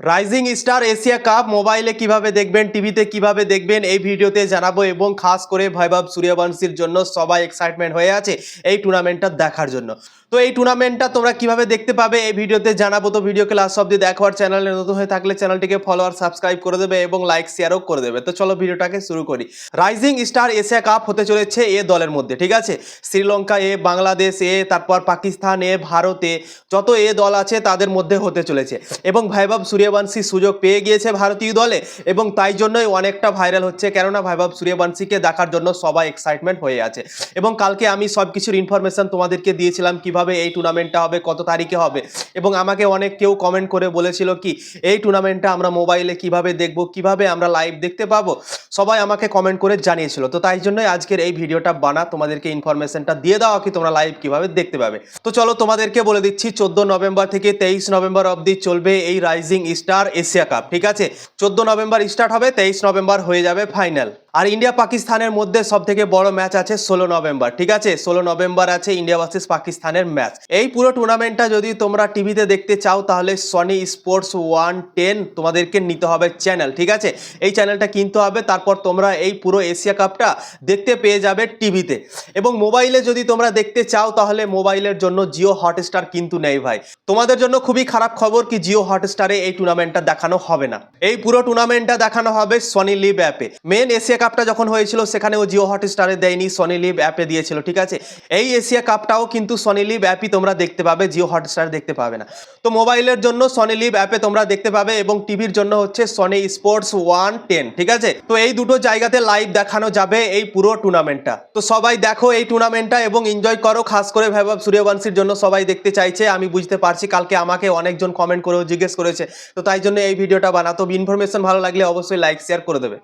Rising star Asia cup মোবাইলে কীভাবে দেখবেন টিভিতে কীভাবে দেখবেন, এই ভিডিওতে জানাব এবং খাস করে ভৈভব সূর্যবংশীর জন্য সবাই এক্সাইটমেন্ট হয়ে আছে এই টুর্নামেন্টটা দেখার জন্য। তো এই টুর্নামেন্টটা তোমরা কীভাবে দেখতে পাবে এই ভিডিওতে জানাব। তো ভিডিওকে লাস্ট অব্দি দেখো আর চ্যানেলে নতুন হয়ে থাকলে চ্যানেলটিকে ফলো আর সাবস্ক্রাইব করে দেবে এবং লাইক শেয়ারও করে দেবে। তো চলো ভিডিওটাকে শুরু করি। রাইজিং স্টার এশিয়া কাপ হতে চলেছে এ দলের মধ্যে, ঠিক আছে? শ্রীলঙ্কা এ বাংলাদেশ এ, তারপর পাকিস্তান এ, ভারতে যত এ দল আছে তাদের মধ্যে হতে চলেছে। এবং ভৈভব সূর্যবংশী সুযোগ পেয়ে গিয়েছে ভারতীয় দলে এবং তাই জন্যই অনেকটা ভাইরাল হচ্ছে। কেননা ভৈভব সূর্যবংশীকে দেখার জন্য সবাই এক্সাইটমেন্ট হয়ে আছে। এবং কালকে আমি সব কিছুর ইনফরমেশন তোমাদেরকে দিয়েছিলাম কীভাবে এই টুর্নামেন্টটা হবে, কত তারিখে হবে? এবং আমাকে অনেক কেউ কমেন্ট করে বলেছিল কি, এই টুর্নামেন্টটা আমরা মোবাইলে কীভাবে দেখব, কীভাবে আমরা লাইভ দেখতে পাবো? সবাই আমাকে কমেন্ট করে জানিয়েছিল। তো তাই জন্যই আজকের এই ভিডিওটা বানা, তোমাদেরকে ইনফরমেশনটা দিয়ে দেওয়া কি তোমরা লাইভ কীভাবে দেখতে পাবে। তো চলো তোমাদেরকে বলে দিচ্ছি, চোদ্দ নভেম্বর থেকে তেইশ নভেম্বর অবধি চলবে এই রাইজিং স্টার এশিয়া কাপ ঠিক আছে? চোদ্দ নভেম্বর স্টার্ট হবে, তেইশ নভেম্বর হয়ে যাবে ফাইনাল আর ইন্ডিয়া পাকিস্তানের মধ্যে সব থেকে বড় ম্যাচ আছে ষোলো নভেম্বর, ঠিক আছে? ষোলো নভেম্বর আছে ইন্ডিয়া ভার্সেস পাকিস্তানের ম্যাচ এই পুরো টুর্নামেন্টটা যদি তোমরা টিভিতে দেখতে চাও, তাহলে সনি স্পোর্টস ওয়ান টেন তোমাদেরকে নিতে হবে চ্যানেল ঠিক আছে? এই চ্যানেলটা কিনতে হবে, তারপর তোমরা এই পুরো এশিয়া কাপটা দেখতে পেয়ে যাবে টিভিতে এবং মোবাইলে যদি তোমরা দেখতে চাও, তাহলে মোবাইলের জন্য জিও হটস্টার কিন্তু নেই ভাই। তোমাদের জন্য খুবই খারাপ খবর কি জিও হটস্টারে এই টুর্নামেন্টটা দেখানো হবে না। এই পুরো টুর্নামেন্টটা দেখানো হবে সনি লিভ অ্যাপে মেন এশিয়া কাপটা যখন হয়েছিল সেখানেও জিও হটস্টারে দেয়নি সনি লিভ অ্যাপে দিয়েছিল, ঠিক আছে? এই এশিয়া কাপটাও কিন্তু সনি লিভ অ্যাপই তোমরা দেখতে পাবে, জিও হটস্টার দেখতে পাবে না। তো মোবাইলের জন্য সনি লিভ অ্যাপে তোমরা দেখতে পাবে এবং টিভির জন্য হচ্ছে সনি স্পোর্টস ওয়ান টেন ঠিক আছে? তো এই দুটো জায়গাতে লাইভ দেখানো যাবে এই পুরো টুর্নামেন্টটা তো সবাই দেখো এই টুর্নামেন্টটা এবং এনজয় করো, খাস করে ভৈভব সূর্যবংশীর জন্য সবাই দেখতে চাইছে, আমি বুঝতে পারছি, কালকে আমাকে অনেকজন কমেন্ট করেও জিজ্ঞেস করেছে। তো তাই জন্য এই ভিডিওটা বানাতো ইনফরমেশন ভালো লাগলে অবশ্যই লাইক শেয়ার করে দেবে।